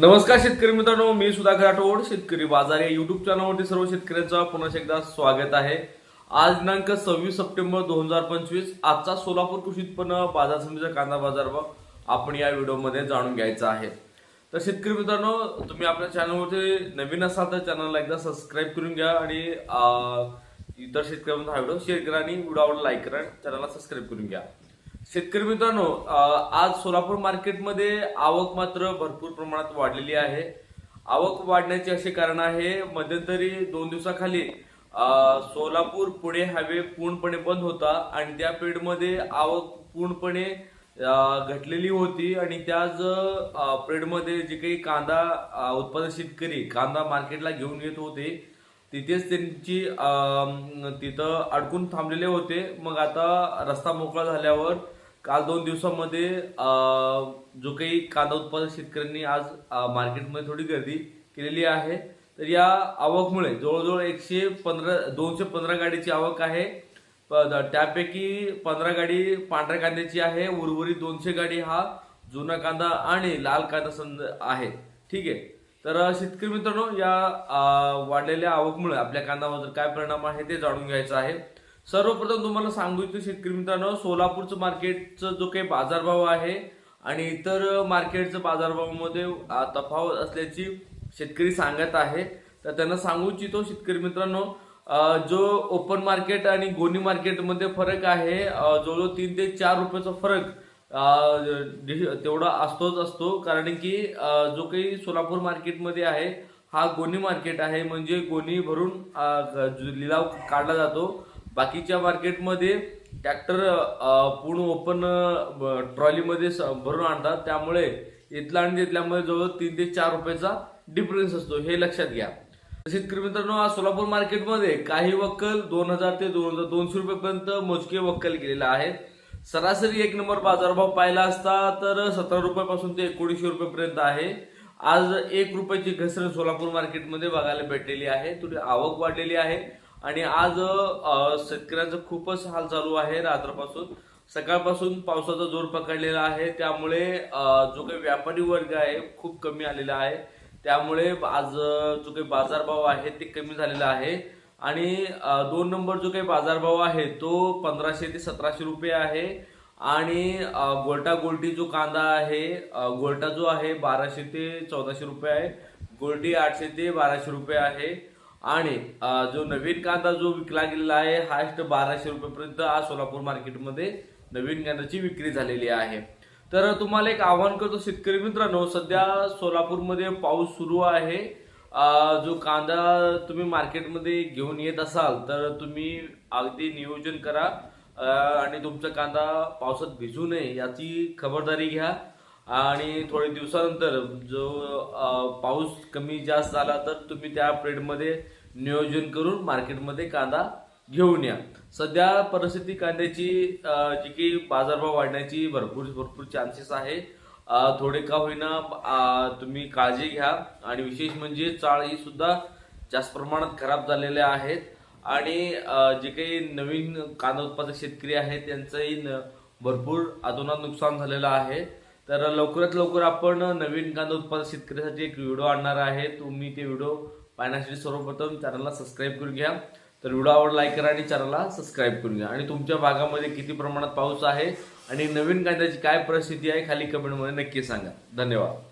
नमस्कार शेतकरी मित्रांनो मी सुधाकर राठोड शेतकरी बाजार या युट्यूब चॅनलवरती सर्व शेतकऱ्यांचं पुन्हा एकदा स्वागत आहे. आज दिनांक सव्वीस सप्टेंबर दोन हजार पंचवीस आजचा सोलापूर कृषी उत्पन्न बाजार समितीचा कांदा बाजार भाव आपण या व्हिडिओमध्ये जाणून घ्यायचा आहे. तर शेतकरी मित्रांनो तुम्ही आपल्या चॅनलवरती नवीन असाल तर चॅनलला एकदा सबस्क्राईब करून घ्या आणि इतर शेतकऱ्यांना हा व्हिडिओ शेअर करा आणि व्हिडिओ आवडला लाईक करा आणि चॅनलला सबस्क्राईब करून घ्या. शेतकरी मित्रांनो आज सोलापूर मार्केटमध्ये आवक मात्र भरपूर प्रमाणात वाढलेली आहे. आवक वाढण्याचे असे कारण आहे मध्यंतरी दोन दिवसाखाली सोलापूर पुणे हायवे पूर्णपणे बंद होता आणि त्या पिरियडमध्ये आवक पूर्णपणे घटलेली होती आणि त्याच पिरियडमध्ये जे काही कांदा उत्पादक शेतकरी कांदा मार्केटला घेऊन येत होते तिथेच त्यांची तिथं अडकून थांबलेले होते. मग आता रस्ता मोकळा झाल्यावर काल दोन दिवसामध्ये जो काही कांदा उत्पादक शेतकऱ्यांनी आज मार्केटमध्ये थोडी गर्दी केलेली आहे. तर या आवकमुळे जवळजवळ एकशे पंधरा दोनशे पंधरा गाडीची आवक आहे. त्यापैकी पंधरा गाडी पांढऱ्या कांद्याची आहे. उर्वरित दोनशे गाडी हा जुना कांदा आणि लाल कांदा संद आहे. ठीक आहे. तर शेतकरी मित्रांनो या वाढलेल्या आवकमुळे आपल्या कांदावर काय परिणाम आहे ते जाणून घ्यायचं आहे. सर्वप्रथम तुम्हाला सांगू इच्छितो शेतकरी मित्रांनो सोलापूरचं मार्केटचं जो काही बाजारभाव आहे आणि इतर मार्केटचं बाजारभावामध्ये तफावत असल्याची शेतकरी सांगत आहे. तर त्यांना सांगू इच्छितो शेतकरी मित्रांनो जो ओपन मार्केट आणि गोणी मार्केटमध्ये फरक आहे जवळजवळ तीन ते चार रुपयाचा फरक तेवढा असतोच असतो. कारण की जो काही सोलापूर मार्केटमध्ये आहे हा गोणी मार्केट आहे. म्हणजे गोणी भरून लिलाव काढला जातो. बाकीच्या मार्केटमध्ये ट्रॅक्टर पूर्ण ओपन ट्रॉलीमध्ये स- भरून आणतात. त्यामुळे इथला आणि तिथल्यामध्ये जवळ तीन ते चार रुपयाचा डिफरन्स असतो. हे लक्षात घ्या. शेतकरी मित्रांनो आज सोलापूर मार्केटमध्ये काही वक्कल दोन हजार ते दोन हजार दोनशे रुपयेपर्यंत मोजके वक्कल गेलेले आहेत सरासरी एक नंबर बाजारभाव पाहिला असता तर सतरा रुपयापासून ते एकोणीसशे रुपयेपर्यंत आहे. आज एक रुपयाची घसरण सोलापूर मार्केटमध्ये बघायला भेटलेली आहे. थोडी आवक वाढलेली आहे. आणि आज शेतकऱ्यांचं खूपच हाल चालू आहे रात्रपासून. सकाळपासून पावसाचा जोर पकडलेला आहे. त्यामुळे जो काही व्यापारी वर्ग आहे खूप कमी आलेला आहे. त्यामुळे आज जो काही बाजारभाव आहे ते कमी झालेला आहे. आणि दोन नंबर जो काही बाजारभाव आहे तो पंधराशे ते सतराशे रुपये आहे. आणि अ, गोल्टा गोल्टी जो कांदा आहे अ, गोल्टा जो आहे बाराशे ते चौदाशे रुपये आहे. गोल्टी आठशे ते बाराशे रुपये आहे. आणि जो नवीन कांदा जो विकला गेलेला आहे हायस्ट बाराशे रुपयेपर्यंत आज सोलापूर मार्केटमध्ये नवीन कांद्याची विक्री झालेली आहे. तर तुम्हाला एक आव्हान करतो शेतकरी मित्रांनो सध्या सोलापूरमध्ये पाऊस सुरू आहे. जो कांदा तुम्ही मार्केटमध्ये घेऊन येत असाल तर तुम्ही अगदी नियोजन करा. आणि तुमचा कांदा पावसात भिजू नये याची खबरदारी घ्या. आणि थोडे दिवसानंतर जो पाऊस कमी जास्त झाला तर तुम्ही त्या पिरियडमध्ये नियोजन करून मार्केटमध्ये कांदा घेऊन या. सध्या परिस्थिती कांद्याची जी की बाजारभाव वाढण्याची भरपूर भरपूर चान्सेस आहे. थोडे का होईना तुम्ही काळजी घ्या. आणि विशेष म्हणजे चाळ ही सुद्धा जास्त प्रमाणात खराब झालेल्या आहेत. आणि जे काही नवीन कांदा उत्पादक शेतकरी आहेत त्यांचंही न- भरपूर अधुनात नुकसान झालेलं आहे. तर लवकरात लवकर आपण नवीन कांदा उत्पादक शेतकऱ्यासाठी एक व्हिडिओ आणणार आहे. तुम्ही ते व्हिडिओ पाहण्यासाठी सर्वप्रथम चॅनलला सबस्क्राईब करून घ्या. तर व्हिडिओ आवड लाईक करा आणि चॅनलला सबस्क्राईब करून घ्या. आणि तुमच्या भागामध्ये किती प्रमाणात पाऊस आहे आणि नवीन कांद्याची काय परिस्थिती आहे खाली कमेंटमध्ये नक्की सांगा. धन्यवाद.